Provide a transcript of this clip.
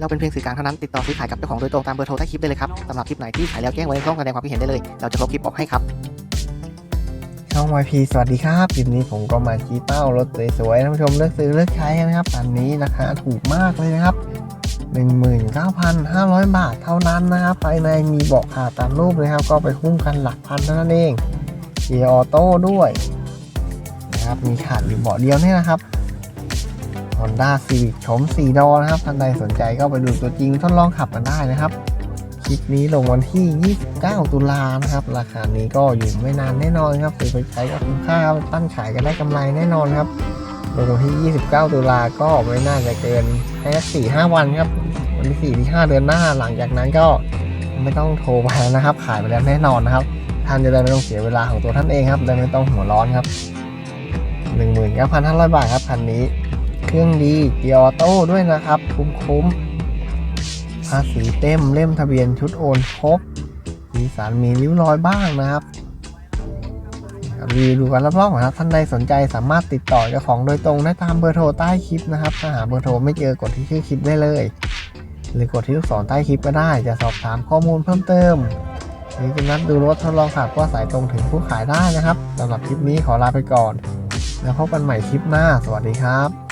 เราเป็นเพียงสื่อกลางเท่านั้นติดต่อซื้อขายกับเจ้าของโดยตรงตามเบอร์โทรใต้คลิปได้เลยครับสำหรับคลิปไหนที่ขายแล้วแจ้งไว้ในช่องแสดงความคิดเห็นได้เลย เราจะลบคลิปออกให้ครับช่อง YP สวัสดีครับคลิปนี้ผมก็มาชี้เป้ารถสวยๆท่านผู้ชมเลือกซื้อเลือกใช้นะครับอันนี้ราคาถูกมากเลยนะครับ 19,500 บาทเท่านั้นนะครับภายในมีเบาะขาตามรูปเลยครับ ก็ไปคุ้มกันหลักพันเท่านั้นเองเกียร์ออโต้ด้วยนะครับมีขาดอยู่เบาะเดียวนี่นะครับ Honda Civic ชม4ดอนะครับท่านใดสนใจก็ไปดูตัวจริงทดลองขับกันได้นะครับคลิปนี้ลงวันที่ 29 ตุลานะครับ ราคานี้ก็อยู่ไม่นานแน่นอนครับซื้อไปใช้ก็คุ้มค่าครับปั้นขายก็ได้กำไรแน่นอนครับลงวันที่ 29 ตุลาก็ไม่น่าจะเกินแค่สี่ห้าวันครับวันที่4ที่5เดือนหน้าหลังจากนั้นก็ไม่ต้องโทรมานะครับ ขายไปแล้วแน่นอนนะครับท่านจะได้ไม่ต้องเสียเวลาของตัวท่านเองครับได้ไม่ต้องหัวร้อนครับ 19,500 บาทครับคันนี้ เครื่องดีเกียร์ออโต้ด้วยนะครับ คุ้มๆภาษีเต็มเล่มทะเบียนชุดโอนครบมีสารมีริ้วรอยบ้างนะครับรีวิวดูกันรอบๆนะครับท่านใดสนใจสามารถติดต่อเจ้าของโดยตรงได้ตามเบอร์โทรใต้คลิปนะครับถ้าหาเบอร์โทรไม่เจอกดที่ชื่อคลิปได้เลย หรือกดที่ลูกศรใต้คลิปก็ได้ จะสอบถามข้อมูลเพิ่มเติมหรือจะนัดดูรถทดลองขับก็สายตรงถึงผู้ขายได้นะครับสำหรับคลิปนี้ขอลาไปก่อน แล้วพบกันใหม่คลิปหน้า สวัสดีครับ